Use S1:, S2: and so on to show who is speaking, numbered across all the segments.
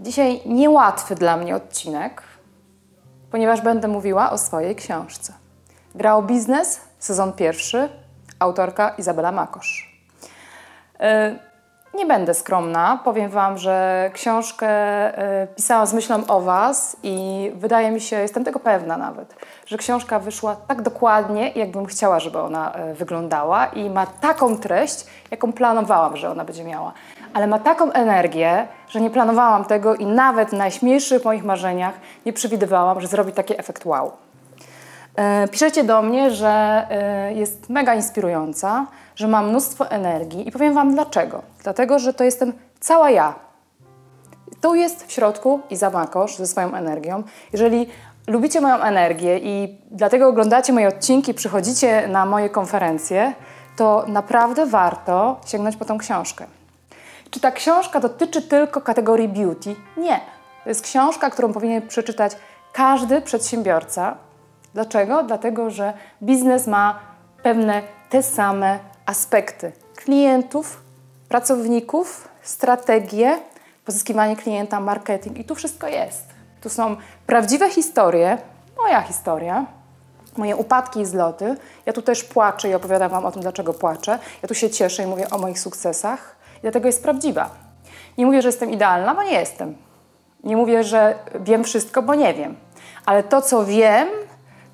S1: Dzisiaj niełatwy dla mnie odcinek, ponieważ będę mówiła o swojej książce. Gra o biznes, sezon pierwszy, autorka Izabela Makosz. Yy, nie będę skromna, powiem Wam, że książkę yy, pisałam z myślą o Was i wydaje mi się, jestem tego pewna nawet, że książka wyszła tak dokładnie, jakbym chciała, żeby ona yy, wyglądała i ma taką treść, jaką planowałam, że ona będzie miała. Ale ma taką energię, że nie planowałam tego i nawet w najśmielszych moich marzeniach nie przewidywałam, że zrobi taki efekt wow. Piszecie do mnie, że jest mega inspirująca, że mam mnóstwo energii i powiem Wam dlaczego. Dlatego, że to jestem cała ja. Tu jest w środku Iza Makosz ze swoją energią. Jeżeli lubicie moją energię i dlatego oglądacie moje odcinki, przychodzicie na moje konferencje, to naprawdę warto sięgnąć po tą książkę. Czy ta książka dotyczy tylko kategorii beauty? Nie. To jest książka, którą powinien przeczytać każdy przedsiębiorca. Dlaczego? Dlatego, że biznes ma pewne te same aspekty klientów, pracowników, strategie, pozyskiwanie klienta, marketing i tu wszystko jest. Tu są prawdziwe historie, moja historia, moje upadki i zloty. Ja tu też płaczę i opowiadam Wam o tym, dlaczego płaczę. Ja tu się cieszę i mówię o moich sukcesach i dlatego jest prawdziwa. Nie mówię, że jestem idealna, bo nie jestem. Nie mówię, że wiem wszystko, bo nie wiem. Ale to, co wiem,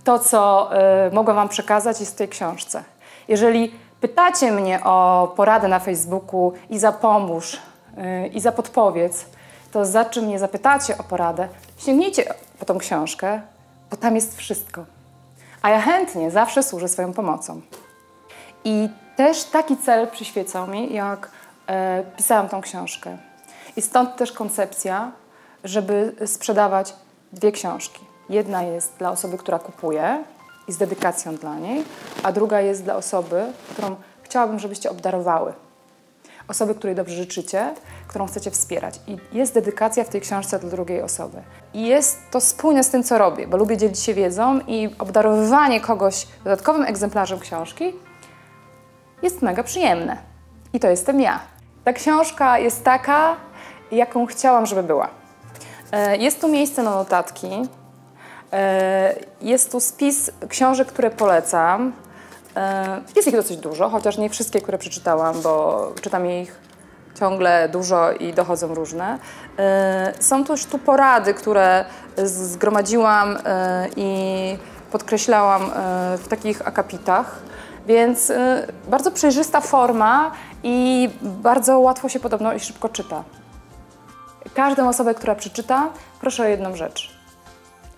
S1: to, co y, mogę Wam przekazać, jest w tej książce. Jeżeli pytacie mnie o poradę na Facebooku i za pomóż, yy, i za podpowiedz, to za czym mnie zapytacie o poradę, sięgnijcie po tą książkę, bo tam jest wszystko. A ja chętnie zawsze służę swoją pomocą. I też taki cel przyświecał mi, jak pisałam tą książkę. I stąd też koncepcja, żeby sprzedawać dwie książki. Jedna jest dla osoby, która kupuje, i z dedykacją dla niej, a druga jest dla osoby, którą chciałabym, żebyście obdarowały. Osoby, której dobrze życzycie, którą chcecie wspierać. I jest dedykacja w tej książce dla drugiej osoby. I jest to spójne z tym, co robię, bo lubię dzielić się wiedzą i obdarowywanie kogoś dodatkowym egzemplarzem książki jest mega przyjemne. I to jestem ja. Ta książka jest taka, jaką chciałam, żeby była. E, jest tu miejsce na notatki, E, jest tu spis książek, które polecam. E, jest ich dosyć dużo, chociaż nie wszystkie, które przeczytałam, bo czytam ich ciągle dużo i dochodzą różne. Są też tu porady, które zgromadziłam i podkreślałam w takich akapitach. Więc bardzo przejrzysta forma i bardzo łatwo się podobno i szybko czyta. Każdą osobę, która przeczyta, proszę o jedną rzecz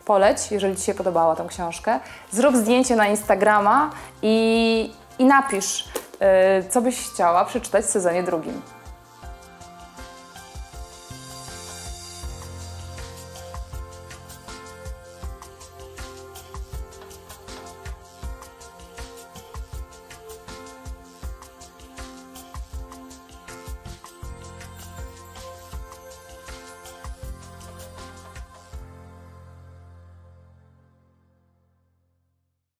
S1: poleć, jeżeli Ci się podobała tą książkę. Zrób zdjęcie na Instagrama i, i napisz, yy, co byś chciała przeczytać w sezonie drugim.